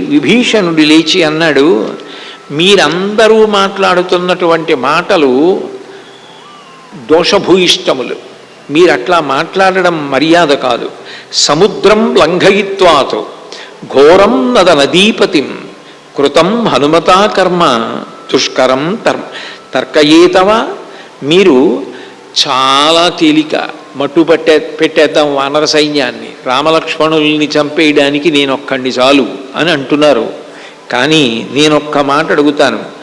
విభీషణుడు లేచి అన్నాడు మీరందరూ మాట్లాడుతున్నటువంటి మాటలు దోషభూయిష్టములు. మీరు అట్లా మాట్లాడడం మర్యాద కాదు. సముద్రం లంఘయిత్వాతో ఘోరం నద నదీపతిం కృతం హనుమతా కర్మ దుష్కరం తర్మ తర్కయేతవా. మీరు చాలా తేలిక మట్టు పట్టే పెట్టేద్దాం వానర సైన్యాన్ని. రామలక్ష్మణుల్ని చంపేయడానికి నేనొక్కండి చాలు అని అంటున్నారు. కానీ నేను ఒక్క మాట అడుగుతాను.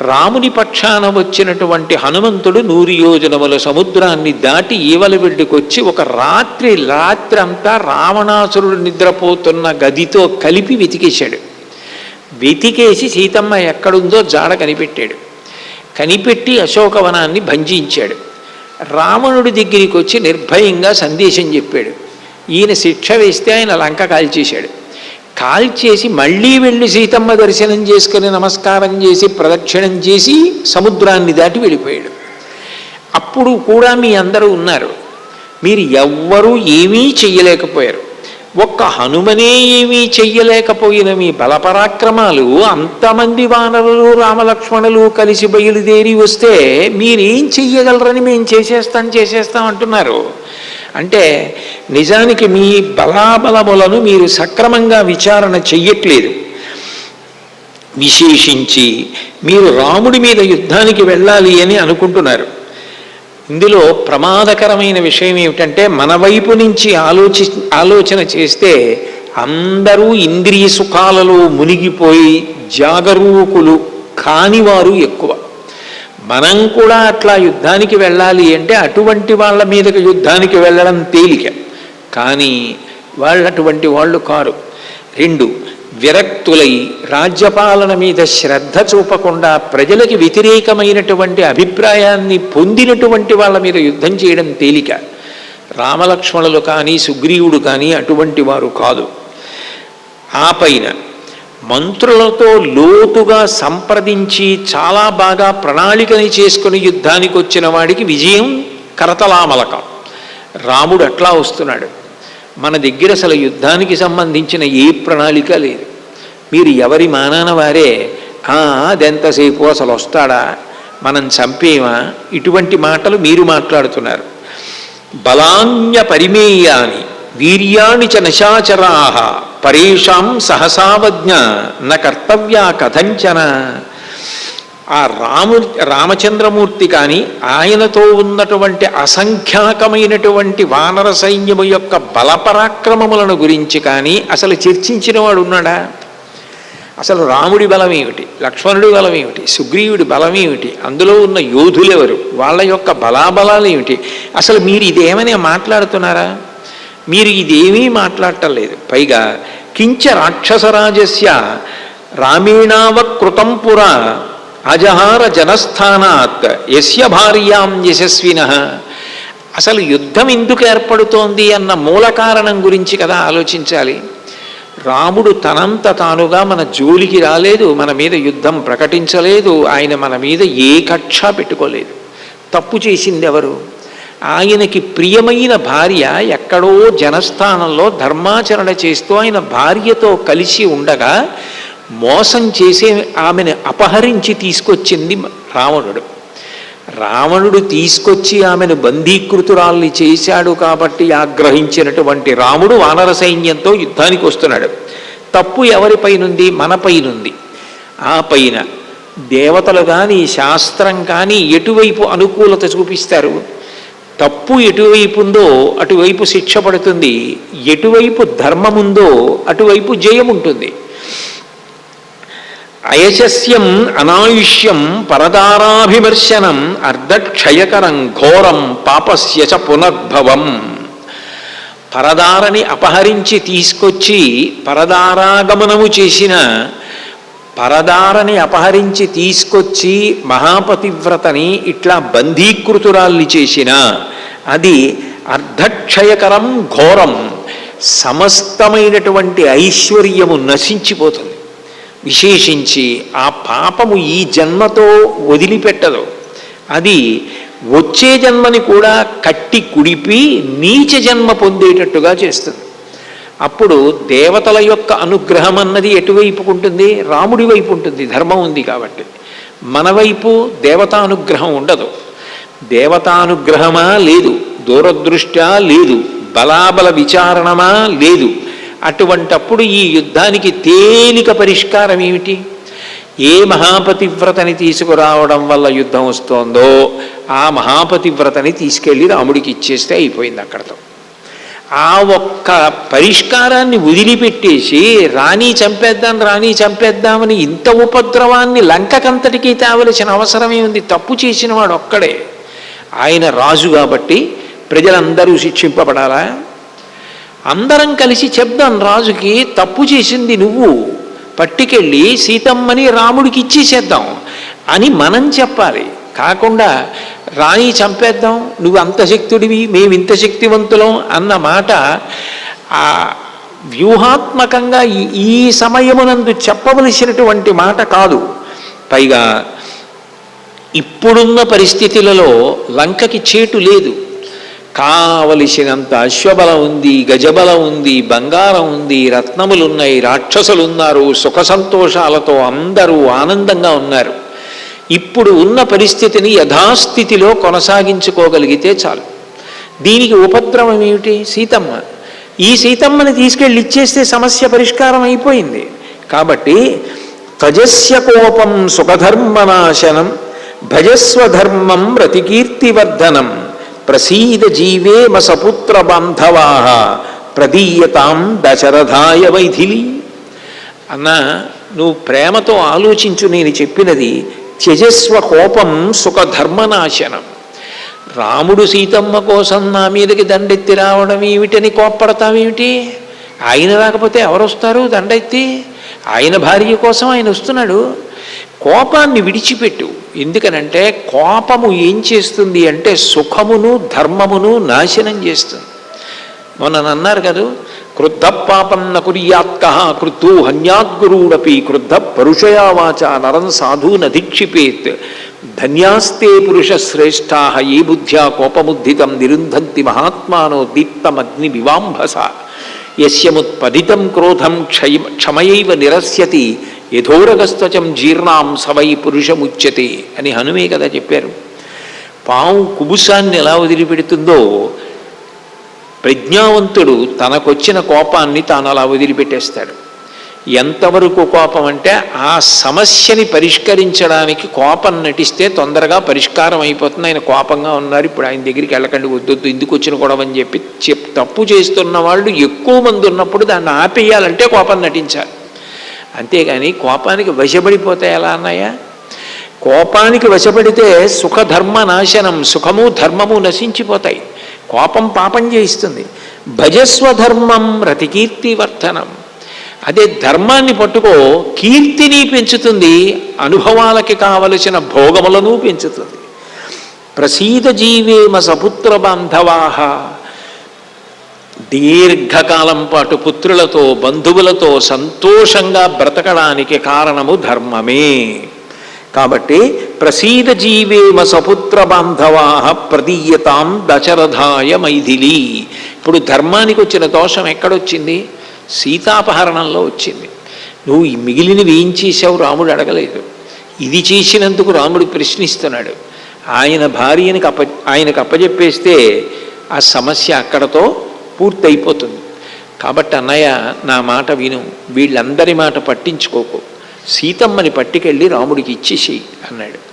రాముని పక్షాన వచ్చినటువంటి హనుమంతుడు నూరు యోజనముల సముద్రాన్ని దాటి ఈవల బిడ్డకొచ్చి ఒక రాత్రి రాత్రి అంతా రావణాసురుడు నిద్రపోతున్న గదితో కలిపి వెతికేశాడు. వెతికేసి సీతమ్మ ఎక్కడుందో జాడ కనిపెట్టాడు. కనిపెట్టి అశోకవనాన్ని భంజించాడు. రావణుడి దగ్గరికి వచ్చి నిర్భయంగా సందేశం చెప్పాడు. ఈయన శిక్ష వేస్తే ఆయన లంక కాల్చేశాడు. కాల్చేసి మళ్ళీ వెళ్ళి సీతమ్మ దర్శనం చేసుకుని నమస్కారం చేసి ప్రదక్షిణం చేసి సముద్రాన్ని దాటి వెళ్ళిపోయాడు. అప్పుడు కూడా మీ అందరూ ఉన్నారు. మీరు ఎవ్వరూ ఏమీ చెయ్యలేకపోయారు. ఒక్క హనుమనే ఏమీ చెయ్యలేకపోయిన మీ బలపరాక్రమాలు అంతమంది వానరులు రామలక్ష్మణులు కలిసి బయలుదేరి వస్తే మీరేం చెయ్యగలరని మేము చేసేస్తాం చేసేస్తాం అంటున్నారు. అంటే నిజానికి మీ బలాబలములను మీరు సక్రమంగా విచారణ చెయ్యట్లేదు. విశేషించి మీరు రాముడి మీద యుద్ధానికి వెళ్ళాలి అని అనుకుంటున్నారు. ఇందులో ప్రమాదకరమైన విషయం ఏమిటంటే మన వైపు నుంచి ఆలోచి ఆలోచన చేస్తే అందరూ ఇంద్రియ సుఖాలలో మునిగిపోయి జాగరూకులు కానివారు ఎక్కువ. మనం కూడా అట్లా యుద్ధానికి వెళ్ళాలి అంటే అటువంటి వాళ్ళ మీదకి యుద్ధానికి వెళ్ళడం తేలిక. కానీ వాళ్ళు అటువంటి వాళ్ళు కారు. రెండు విరక్తులై రాజ్యపాలన మీద శ్రద్ధ చూపకుండా ప్రజలకి వ్యతిరేకమైనటువంటి అభిప్రాయాన్ని పొందినటువంటి వాళ్ళ మీద యుద్ధం చేయడం తేలిక. రామలక్ష్మణులు కానీ సుగ్రీవుడు కానీ అటువంటి వారు కాదు. ఆ పైన మంత్రులతో లోతుగా సంప్రదించి చాలా బాగా ప్రణాళికని చేసుకుని యుద్ధానికి వచ్చిన వాడికి విజయం కరతలామలకం. రాముడు అట్లా వస్తున్నాడు. మన దగ్గర అసలు యుద్ధానికి సంబంధించిన ఏ ప్రణాళిక లేదు. మీరు ఎవరి మానాన వారే "ఆ, అదెంతసేపు అసలు వస్తాడా మనం చంపేమా ఇటువంటి మాటలు మీరు మాట్లాడుతున్నారు. బలాన్య పరిమేయాని వీర్యాణి చ నశాచరా పరేషాం సహసావజ్ఞ న కర్తవ్యా కథంచన. ఆ రాము రామచంద్రమూర్తి కానీ ఆయనతో ఉన్నటువంటి అసంఖ్యాకమైనటువంటి వానర సైన్యము యొక్క బలపరాక్రమములను గురించి కానీ అసలు చర్చించిన వాడు ఉన్నాడా? అసలు రాముడి బలం ఏమిటి? లక్ష్మణుడి బలం ఏమిటి? సుగ్రీవుడి బలం ఏమిటి? అందులో ఉన్న యోధులెవరు? వాళ్ళ యొక్క బలాబలాలు ఏమిటి? అసలు మీరు ఇదేమైనా మాట్లాడుతున్నారా? మీరు ఇదేమీ మాట్లాడటం లేదు. పైగా కించ రాక్షసరాజస్య రామేణావకృతం పురా అజహార జనస్థానాత్ యస్య భార్యాం యశస్విన. అసలు యుద్ధం ఎందుకు ఏర్పడుతోంది అన్న మూల కారణం గురించి కదా ఆలోచించాలి. రాముడు తనంత తానుగా మన జోలికి రాలేదు మన మీద యుద్ధం ప్రకటించలేదు ఆయన మన మీద ఏ కక్ష పెట్టుకోలేదు. తప్పు చేసింది ఎవరు ఆయనకి ప్రియమైన భార్య ఎక్కడో జనస్థానంలో ధర్మాచరణ చేస్తూ ఆయన భార్యతో కలిసి ఉండగా మోసం చేసే ఆమెను అపహరించి తీసుకొచ్చింది రావణుడు. రావణుడు తీసుకొచ్చి ఆమెను బందీకృతురాల్ని చేశాడు కాబట్టి ఆగ్రహించినటువంటి రాముడు వానర సైన్యంతో యుద్ధానికి వస్తున్నాడు. తప్పు ఎవరిపైనుంది మనపైనుంది ఆ పైన దేవతలు కానీ శాస్త్రం కానీ ఎటువైపు అనుకూలత చూపిస్తారు? తప్పు ఎటువైపు ఉందో అటువైపు శిక్ష పడుతుంది. ఎటువైపు ధర్మముందో అటువైపు జయం ఉంటుంది అయశస్యం అనాయుష్యం పరదారాభిమర్శనం అర్ధక్షయకరం ఘోరం పాపస్య చ పునర్భవం. పరదారని అపహరించి తీసుకొచ్చి పరదారాగమనము చేసిన పరదారని అపహరించి తీసుకొచ్చి మహాపతివ్రతని ఇట్లా బంధీకృతురాల్ని చేసిన అది అర్ధక్షయకరం ఘోరం సమస్తమైనటువంటి ఐశ్వర్యము నశించిపోతుంది. విశేషించి ఆ పాపము ఈ జన్మతో వదిలిపెట్టదు. అది వచ్చే జన్మని కూడా కట్టి కుడిపి నీచ జన్మ పొందేటట్టుగా చేస్తుంది. అప్పుడు దేవతల యొక్క అనుగ్రహం అన్నది ఎటువైపుకు ఉంటుంది? రాముడి వైపు ఉంటుంది. ధర్మం ఉంది కాబట్టి. మన వైపు దేవతానుగ్రహం ఉండదు. దేవతానుగ్రహమా లేదు. దూరదృష్ట్యా లేదు. బలాబల విచారణమా లేదు. అటువంటప్పుడు ఈ యుద్ధానికి తేలిక పరిష్కారం ఏమిటి? ఏ మహాపతివ్రతని తీసుకురావడం వల్ల యుద్ధం వస్తోందో ఆ మహాపతివ్రతని తీసుకెళ్ళి రాముడికి ఇచ్చేస్తే అయిపోయింది అక్కడతో. ఆ ఒక్క పరిష్కారాన్ని వదిలిపెట్టేసి రాణి చంపేద్దాం రాణి చంపేద్దామని ఇంత ఉపద్రవాన్ని లంకకంతటికీ తేవలసిన అవసరమే ఉంది. తప్పు చేసిన వాడు ఒక్కడే. ఆయన రాజు కాబట్టి ప్రజలందరూ శిక్షింపబడాలా? అందరం కలిసి చెప్దాం రాజుకి తప్పు చేసింది నువ్వు. పట్టుకెళ్ళి సీతమ్మని రాముడికి ఇచ్చేసేద్దాం అని మనం చెప్పాలి. కాకుండా రాణి చంపేద్దాం నువ్వు అంత శక్తుడివి మేము ఇంత శక్తివంతులం అన్న మాట ఆ వ్యూహాత్మకంగా ఈ- సమయమునందు చెప్పవలసినటువంటి మాట కాదు. పైగా ఇప్పుడున్న పరిస్థితులలో లంకకి చేటు లేదు. కావలసినంత అశ్వబలం ఉంది గజబలం ఉంది బంగారం ఉంది రత్నములున్నాయి రాక్షసులున్నారు సుఖ సంతోషాలతో అందరూ ఆనందంగా ఉన్నారు. ఇప్పుడు ఉన్న పరిస్థితిని యథాస్థితిలో కొనసాగించుకోగలిగితే చాలు. దీనికి ఉపద్రవం ఏమిటి? సీతమ్మ. ఈ సీతమ్మని తీసుకెళ్ళి ఇచ్చేస్తే సమస్య పరిష్కారం అయిపోయింది. కాబట్టి తజస్య కోపం సుఖధర్మనాశనం భజస్వధర్మం ప్రతికీర్తివర్ధనం. రతికీర్తివర్ధనం ప్రసీద జీవేమ సపుత్ర బాంధవా ప్రదీయతాం దశరథాయ వైథిలి అన్న నువ్వు ప్రేమతో ఆలోచించు నేను చెప్పినది త్యజస్వ కోపం సుఖ ధర్మనాశనం రాముడు సీతమ్మ కోసం నా మీదకి దండెత్తి రావడం ఏమిటని కోప్పడతావేమిటి? ఆయన రాకపోతే ఎవరు వస్తారు దండెత్తి? ఆయన భార్య కోసం ఆయన వస్తున్నాడు. కోపాన్ని విడిచిపెట్టు. ఎందుకనంటే కోపము ఏం చేస్తుంది అంటే సుఖమును ధర్మమును నాశనం చేస్తుంది. మొన్న అన్నారు కదా? క్రుద్ధ పాపం న కృతు హన్యాద్గురుడపి క్రుద్ధ పరుషయావాచ నరం సాధు నధిక్షిపేత్ ధన్యాస్తే పురుష శ్రేష్టా ఏ బుద్ధ్యా కోపముద్ధితం నిరుంధంతి మహాత్మానో దీప్తమగ్ని వివాంభస. యస్యముత్పదితం క్రోధం క్షయ క్షమయైవ నిరస్యతి. యథోరగస్తచం జీర్ణాం సవై పురుషముచ్యతే అని హనుమే కదా చెప్పారు. పాము కుబుసాన్ని ఎలా వదిలిపెడుతుందో ప్రజ్ఞావంతుడు తనకొచ్చిన కోపాన్ని తాను అలా వదిలిపెట్టేస్తాడు. ఎంతవరకు కోపం అంటే ఆ సమస్యని పరిష్కరించడానికి కోపం నటిస్తే తొందరగా పరిష్కారం అయిపోతుంది. ఆయన కోపంగా ఉన్నారు. ఇప్పుడు ఆయన దగ్గరికి వెళ్ళకండి వద్దొద్దు ఎందుకు వచ్చిన గొడవ అని చెప్పి చెప్ తప్పు చేస్తున్న వాళ్ళు ఎక్కువ మంది ఉన్నప్పుడు దాన్ని ఆపేయాలంటే కోపం నటించాలి. అంతేగాని కోపానికి వశపడిపోతే ఎలా అన్నాయా కోపానికి వశపడితే సుఖధర్మ నాశనం సుఖము ధర్మము నశించిపోతాయి. కోపం పాపం చేయిస్తుంది. భజస్వధర్మం రతికీర్తి వర్ధనం అదే ధర్మాన్ని పట్టుకో కీర్తిని పెంచుతుంది అనుభవాలకి కావలసిన భోగములను పెంచుతుంది. ప్రసీద జీవేమ సపుత్ర బాంధవాహ దీర్ఘకాలం పాటు పుత్రులతో బంధువులతో సంతోషంగా బ్రతకడానికి కారణము ధర్మమే. కాబట్టి ప్రసీద జీవేమ సపుత్ర బాంధవా ప్రదీయతాం దశరథాయ మైథిలి. ఇప్పుడు ధర్మానికి వచ్చిన దోషం ఎక్కడొచ్చింది? సీతాపహరణంలో వచ్చింది. నువ్వు ఈ మిగిలినవి ఏం చేశావు రాముడు అడగలేదు. ఇది చేసినందుకు రాముడు ప్రశ్నిస్తున్నాడు. ఆయన భార్యనికి అప్ప ఆయనకు అప్పజెప్పేస్తే ఆ సమస్య అక్కడతో పూర్తి అయిపోతుంది కాబట్టి అన్నయ్య నా మాట విను. వీళ్ళందరి మాట పట్టించుకోకు. సీతమ్మని పట్టుకెళ్ళి రాముడికి ఇచ్చేసి అన్నాడు.